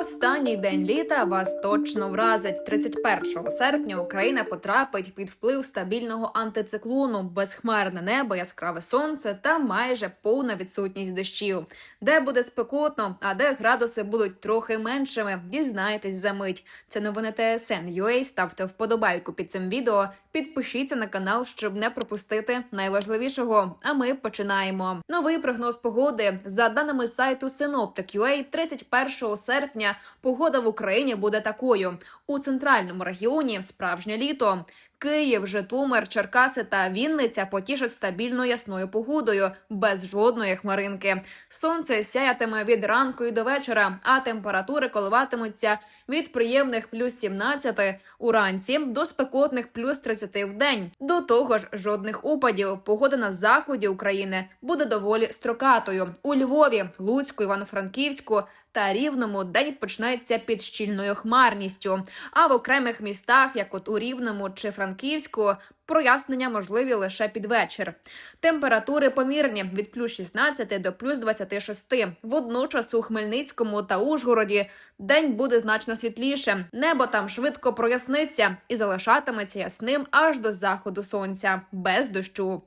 Останній день літа вас точно вразить. 31 серпня Україна потрапить під вплив стабільного антициклону, безхмарне небо, яскраве сонце та майже повна відсутність дощів. Де буде спекотно, а де градуси будуть трохи меншими. Дізнаєтесь за мить. Це новини ТСН UA. Ставте вподобайку під цим відео. Підпишіться на канал, щоб не пропустити найважливішого. А ми починаємо. Новий прогноз погоди за даними сайту Synoptic.ua, 31 серпня погода в Україні буде такою: у центральному регіоні справжнє літо. Київ, Житомир, Черкаси та Вінниця потішать стабільно ясною погодою, без жодної хмаринки. Сонце сяятиме від ранку і до вечора, а температури коливатимуться від приємних плюс 17 уранці до спекотних плюс 30 в день. До того ж, жодних опадів. Погода на заході України буде доволі строкатою. У Львові, Луцьку, Івано-Франківську. Та рівному день почнеться під щільною хмарністю. А в окремих містах, як от у Рівному чи Франківську, прояснення можливі лише під вечір. Температури помірні від плюс 16 до плюс 26. Водночас у Хмельницькому та Ужгороді день буде значно світліше. Небо там швидко проясниться і залишатиметься ясним аж до заходу сонця без дощу.